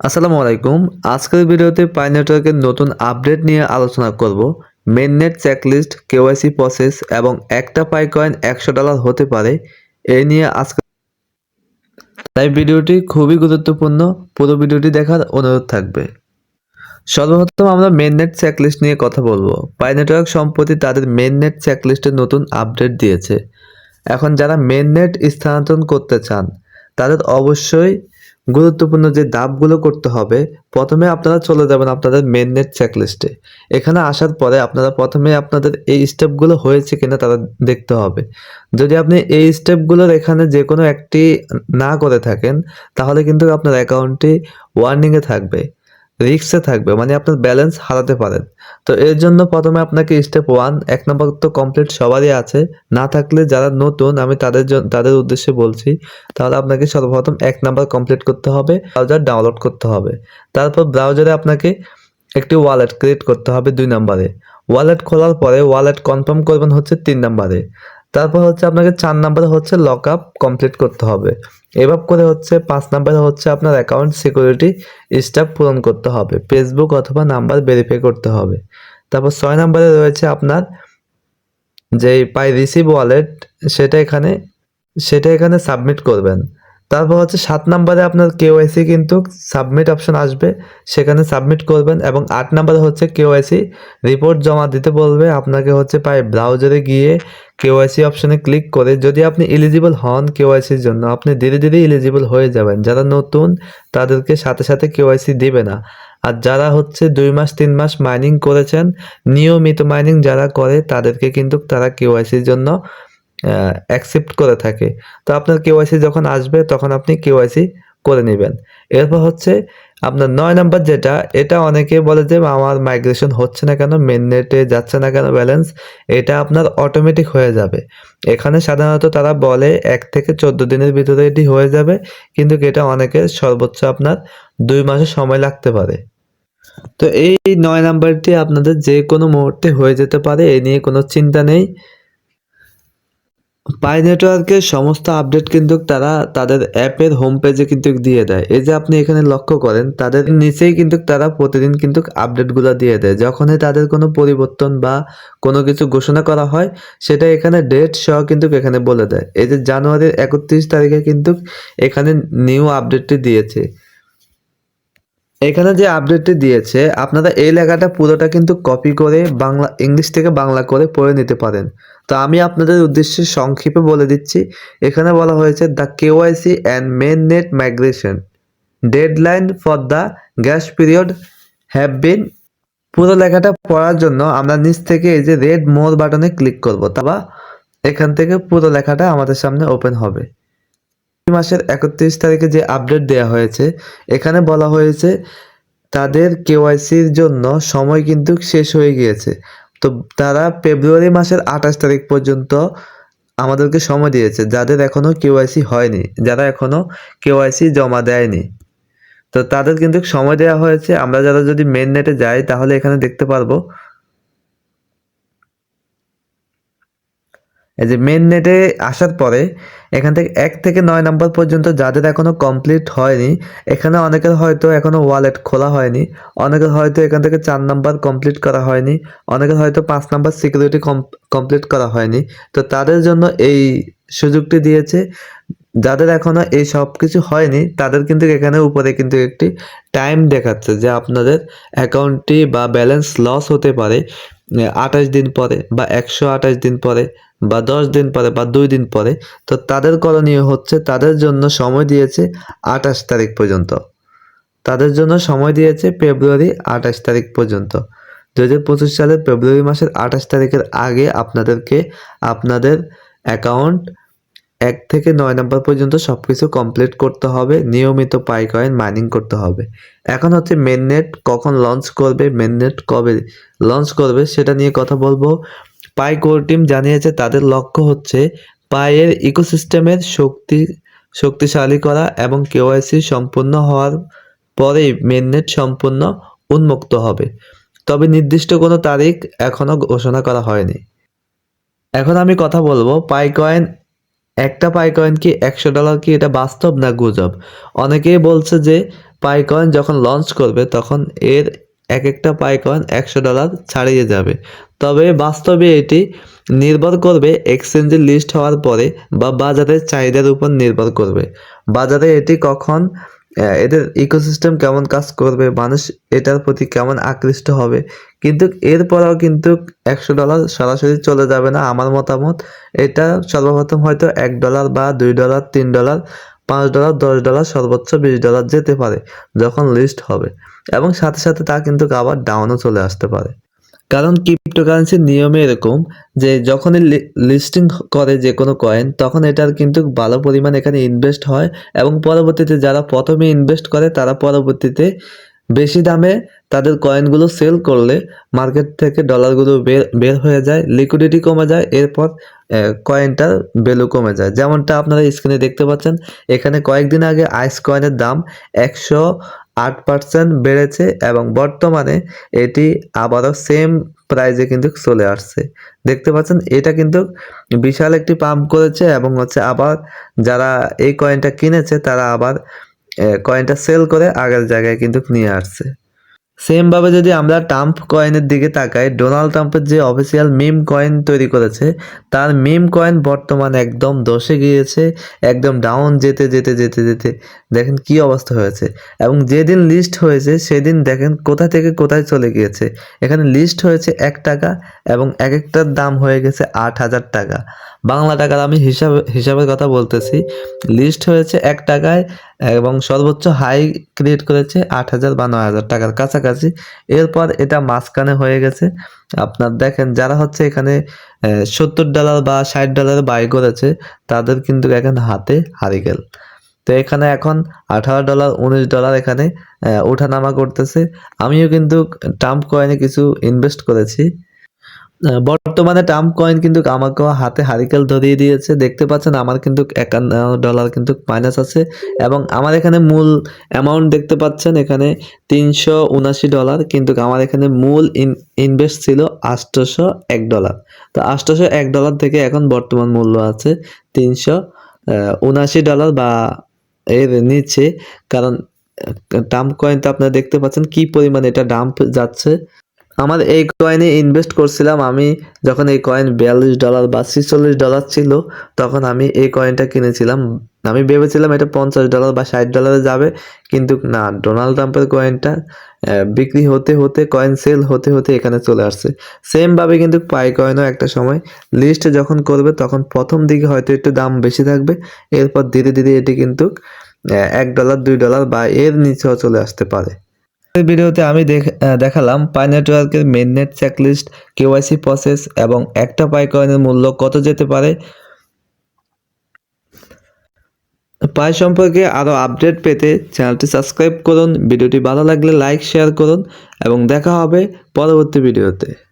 আসসালামু আলাইকুম। আজকের ভিডিওতে পাই নেটওয়ার্কের নতুন আপডেট নিয়ে আলোচনা করব। মেননেট চেকলিস্ট কেওয়াইসি প্রসেস এবং একটা পাই কয়েন একশো ডলার হতে পারে এই নিয়ে আজকে তাই ভিডিওটি খুবই গুরুত্বপূর্ণ। পুরো ভিডিওটি দেখার অনুরোধ থাকবে। সর্বপ্রথম আমরা মেননেট চেকলিস্ট নিয়ে কথা বলব। পাই নেটওয়ার্ক সম্প্রতি তাদের মেননেট চেকলিস্টের নতুন আপডেট দিয়েছে। এখন যারা মেননেট স্থানান্তরণ করতে চান, তাদের অবশ্যই গুরুত্বপূর্ণ যে ধাপগুলো করতে হবে, প্রথমে আপনারা চলে যাবেন আপনাদের মেননেট চেকলিস্টে এখানে আসার পরে আপনারা প্রথমে আপনাদের এই স্টেপগুলো হয়েছে কিনা তারা দেখতে হবে। যদি আপনি এই স্টেপগুলোর এখানে যে কোনো একটি না করে থাকেন, তাহলে কিন্তু আপনার অ্যাকাউন্টটি ওয়ার্নিংয়ে থাকবে। রিক্সে থাকবে মানে আপনার ব্যালেন্স হারাতে পারেন। তো এর জন্য প্রথমে আপনাকে স্টেপ ওয়ান এক নম্বর তো কমপ্লিট সবারই আছে। না থাকলে যারা নতুন, আমি তাদের তাদের উদ্দেশ্যে বলছি, তাহলে আপনাকে সর্বপ্রথম এক নাম্বার কমপ্লিট করতে হবে ব্রাউজার ডাউনলোড করতে হবে। তারপর ব্রাউজারে আপনাকে একটি ওয়ালেট ক্রিয়েট করতে হবে দুই নাম্বারে। ওয়ালেট খোলার পরে ওয়ালেট কনফার্ম করবেন হচ্ছে তিন নাম্বারে। তারপর হচ্ছে আপনাকে চার নাম্বারে হচ্ছে লক আপ কমপ্লিট করতে হবে। এভাবে করে হচ্ছে পাঁচ নাম্বারে হচ্ছে আপনার অ্যাকাউন্ট সিকিউরিটি স্টাফ পূরণ করতে হবে ফেসবুক অথবা নাম্বার ভেরিফাই করতে হবে। তারপর ছয় নাম্বারে রয়েছে আপনার যে পাই রিসিভ ওয়ালেট সেটা এখানে সেটা এখানে সাবমিট করবেন। তারপর হচ্ছে সাত নাম্বারে আপনার কেওয়াইসি কিন্তু সাবমিট অপশন আসবে। সেখানে সাবমিট করবেন এবং আট নাম্বারে হচ্ছে কেওয়াইসি রিপোর্ট জমা দিতে বলবে। আপনাকে হচ্ছে পাই ব্রাউজারে গিয়ে কেওয়াইসি অপশনে ক্লিক করে যদি আপনি এলিজিবল হন কেওয়াইসির জন্য, আপনি ধীরে ধীরে এলিজিবল হয়ে যাবেন। যারা নতুন, তাদেরকে সাথে সাথে কেওয়াইসি দেবে না। আর যারা হচ্ছে দুই মাস, তিন মাস মাইনিং করেছেন, নিয়মিত মাইনিং যারা করে, তাদেরকে কিন্তু তারা কেওয়াইসির জন্য অ্যাকসেপ্ট করে থাকে। তো আপনার কেওয়াইসি যখন আসবে, তখন আপনি কেওয়াইসি করে নেবেন। এরপর হচ্ছে আপনার নয় নাম্বার যেটা, এটা অনেকে বলে যে, আমার মাইগ্রেশন হচ্ছে না কেন? মেন নেটে যাচ্ছে না কেন ব্যালেন্স এটা আপনার অটোমেটিক হয়ে যাবে। এখানে সাধারণত তারা বলে, এক থেকে চোদ্দ দিনের ভিতরে এটি হয়ে যাবে। কিন্তু এটা অনেকের সর্বোচ্চ আপনার দুই মাসের সময় লাগতে পারে। তো এই নয় নাম্বারটি আপনাদের যে কোনো মুহূর্তে হয়ে যেতে পারে, এ নিয়ে কোনো চিন্তা নেই। পাই নেটওয়ার্কের সমস্ত আপডেট কিন্তু তারা তাদের অ্যাপের হোম পেজে কিন্তু দিয়ে দেয়। এই যে আপনি এখানে লক্ষ্য করেন, তাদের নিচেই কিন্তু তারা প্রতিদিন কিন্তু আপডেটগুলো দিয়ে দেয়। যখনই তাদের কোনো পরিবর্তন বা কোনো কিছু ঘোষণা করা হয়, সেটা এখানে ডেট সহ কিন্তু এখানে বলে দেয়। এই যে জানুয়ারির একত্রিশ তারিখে কিন্তু এখানে নিউ আপডেটটি দিয়েছে। এখানে যে আপডেটটি দিয়েছে, আপনারা এই লেখাটা পুরোটা কিন্তু কপি করে বাংলা ইংলিশ থেকে বাংলা করে পড়ে নিতে পারেন। তো আমি আপনাদের উদ্দেশ্যে সংক্ষেপে বলে দিচ্ছি। এখানে বলা হয়েছে the KYC and main net migration deadline for the grace period have been পুরো লেখাটা পড়ার জন্য আমরা নিচ থেকে এই যে রেড মোর বাটনে ক্লিক করব তাবা এখান থেকে পুরো লেখাটা আমাদের সামনে ওপেন হবে। মাসের একত্রিশ তারিখে যে আপডেট দেওয়া হয়েছে, এখানে বলা হয়েছে তাদের কেওয়াইসির জন্য সময় কিন্তু শেষ হয়ে গিয়েছে। তো তারা ফেব্রুয়ারি মাসের আঠাশ তারিখ পর্যন্ত আমাদেরকে সময় দিয়েছে, যাদের এখনও কেওয়াইসি হয়নি, যারা এখনও কেওয়াইসি জমা দেয়নি। তো তাদের কিন্তু সময় দেওয়া হয়েছে, আমরা যারা যদি মেন নেটে যাই, তাহলে এখানে দেখতে পারব এই যে মেন নেটে আসার পরে এখান থেকে এক থেকে নয় নম্বর পর্যন্ত যাদের এখনও কমপ্লিট হয়নি, এখানে অনেকের হয়তো এখনও ওয়ালেট খোলা হয়নি, অনেকের হয়তো এখান থেকে চার নাম্বার কমপ্লিট করা হয়নি, অনেকের হয়তো পাঁচ নাম্বার সিকিউরিটি কমপ্লিট করা হয়নি। তো তাদের জন্য এই সুযোগটি দিয়েছে, যাদের এখনও এই সব কিছু হয়নি, তাদের কিন্তু এখানে উপরে কিন্তু একটি টাইম দেখাচ্ছে যে আপনাদের অ্যাকাউন্টটি বা ব্যালেন্স লস হতে পারে আঠাশ দিন পরে বা একশো আঠাশ দিন পরে। বা দশ দিন পরে বা দুই দিন পরে, তো তাদের করণীয় হচ্ছে তাদের জন্য সময় দিয়েছে আঠাশ তারিখ পর্যন্ত। তাদের জন্য সময় দিয়েছে ফেব্রুয়ারি আঠাশ তারিখ পর্যন্ত। দু হাজার পঁচিশ সালের ফেব্রুয়ারি মাসের আঠাশ তারিখের আগে আপনাদেরকে আপনাদের অ্যাকাউন্ট এক থেকে নয় নম্বর পর্যন্ত সব কিছু কমপ্লিট করতে হবে, নিয়মিত পাই কয়েন মাইনিং করতে হবে। এখন হচ্ছে মেননেট কখন লঞ্চ করবে মেননেট কবে লঞ্চ করবে, সেটা নিয়ে কথা বলব। পাই কোর টিম জানিয়েছে তাদের লক্ষ্য হচ্ছে পায়ের ইকোসিস্টেমের শক্তি, শক্তিশালী করা এবং কেওয়াইসি সম্পূর্ণ হওয়ার পরেই মেননেট সম্পূর্ণ উন্মুক্ত হবে। তবে নির্দিষ্ট কোনো তারিখ এখনও ঘোষণা করা হয়নি। এখন আমি কথা বলব, পাই কয়েন, একটা পাই কয়েন কি একশো ডলার কি এটা বাস্তব না গুজব? অনেকেই বলছে যে পাই কয়েন যখন লঞ্চ করবে তখন এর এক একটা পাই কয়েন একশো ডলার ছাড়িয়ে যাবে। তবে বাস্তবে এটি নির্ভর করবে এক্সচেঞ্জে লিস্ট হওয়ার পরে বা বাজারের চাহিদার উপর নির্ভর করবে। বাজারে এটি কখন এদের ইকোসিস্টেম কেমন কাজ করবে, মানুষ এটার প্রতি কেমন আকৃষ্ট হবে, কিন্তু এরপরেও কিন্তু একশো ডলার সরাসরি চলে যাবে না। আমার মতামত, এটা সর্বপ্রথম হয়তো এক ডলার বা দুই ডলার, তিন ডলার পাঁচ ডলার, দশ ডলার, সর্বোচ্চ বিশ ডলার যেতে পারে যখন লিস্ট হবে এবং সাথে সাথে তা কিন্তু আবার ডাউনও চলে আসতে পারে। কারণ ক্রিপ্টোকারেন্সির নিয়মে এরকম যে যখনই লিস্টিং করে যে কোনো কয়েন তখন এটার কিন্তু ভালো পরিমাণ এখানে ইনভেস্ট হয় এবং পরবর্তীতে যারা প্রথমে ইনভেস্ট করে, তারা পরবর্তীতে বেশি দামে তাদের কয়েনগুলো সেল করলে মার্কেট থেকে ডলারগুলো বের বের হয়ে যায় লিকুইডিটি কমে যায়, এরপর কয়েনটার ভ্যালু কমে যায়। যেমনটা আপনারা স্ক্রিনে দেখতে পাচ্ছেন, এখানে কয়েকদিন আগে আইস কয়েনের দাম একশো আট পার্সেন্ট বেড়েছে এবং বর্তমানে এটি আবারও সেম প্রাইজে কিন্তু চলে আসছে। দেখতে পাচ্ছেন, এটা কিন্তু বিশাল একটি পাম্প করেছে এবং হচ্ছে আবার যারা এই কয়েনটা কিনেছে, তারা আবার কয়েনটা সেল করে আগের জায়গায় কিন্তু নিয়ে আসছে। সেমভাবে যদি আমরা ট্রাম্প কয়েনের দিকে তাকাই ডোনাল্ড ট্রাম্পের যে অফিসিয়াল মিম কয়েন তৈরি করেছে, তার মিম কয়েন বর্তমানে একদম দশে গিয়েছে, একদম ডাউন যেতে যেতে যেতে যেতে। দেখেন কি অবস্থা হয়েছে। এবং যেদিন লিস্ট হয়েছে, সেদিন দেখেন কোথা থেকে কোথায় চলে গিয়েছে। এখানে লিস্ট হয়েছে এক টাকা এবং এক একটার দাম হয়ে গেছে আট হাজার টাকা। বাংলা টাকার আমি হিসাব, হিসাবের কথা বলতেছি। লিস্ট হয়েছে এক টাকায় এবং সর্বোচ্চ হাই ক্রিয়েট করেছে আট হাজার বা নয় হাজার টাকার কাছাকাছি। এরপর এটা মাঝখানে হয়ে গেছে। আপনার দেখেন, যারা হচ্ছে এখানে সত্তর ডলার বা ষাট ডলার বাই করেছে, তাদের কিন্তু এখন হাতে হারিকেল। তো এখানে এখন আঠারো ডলার উনিশ ডলার এখানে ওঠানামা করতেছে। আমিও কিন্তু ট্রাম্প কয়েনে কিছু ইনভেস্ট করেছি। বর্তমানে ট্রাম্প কয়েন কিন্তু আমাকে হাতে হারিকেল ধরিয়ে দিয়েছে। দেখতে পাচ্ছেন আমার কিন্তু একান্ন ডলার কিন্তু মাইনাস আছে। এবং আমার এখানে মূল অ্যামাউন্ট দেখতে পাচ্ছেন এখানে তিনশো উনাশি ডলার, কিন্তু আমার এখানে মূল ইনভেস্ট ছিল আটশোশো এক ডলার। তো আটশোশো এক ডলার থেকে এখন বর্তমান মূল্য আছে তিনশো উনাশি ডলার বা এর নিচে। কারণ ডাম্প কয়েন তো আপনারা দেখতে পাচ্ছেন কি পরিমাণ এটা ডাম্প যাচ্ছে। আমার এই কয়েনে ইনভেস্ট করছিলাম। আমি যখন এই কয়েন বিয়াল্লিশ ডলার বা ছিচল্লিশ ডলার ছিল, তখন আমি এই কয়েনটা কিনেছিলাম। আমি ভেবেছিলাম এটা পঞ্চাশ ডলার বা ষাট ডলারে যাবে, কিন্তু না ডোনাল্ড ট্রাম্পের কয়েনটা বিক্রি হতে হতে কয়েন সেল হতে হতে এখানে চলে আসছে। সেমভাবে কিন্তু পাই কয়েনও একটা সময় লিস্ট যখন করবে, তখন প্রথম দিকে হয়তো একটু দাম বেশি থাকবে, এরপর ধীরে ধীরে এটি কিন্তু এক ডলার দুই ডলার বা এর নিচেও চলে আসতে পারে। ভিডিওতে আমি দেখ- দেখালাম পাই নেটওয়ার্কের মেননেট চেকলিস্ট কেওয়াইসি প্রসেস এবং একটা পাই কয়েনের মূল্য কত যেতে পারে। পাই সম্পর্কে আরও আপডেট পেতে চ্যানেলটি সাবস্ক্রাইব করুন, ভিডিওটি ভালো লাগলে লাইক শেয়ার করুন এবং দেখা হবে পরবর্তী ভিডিওতে।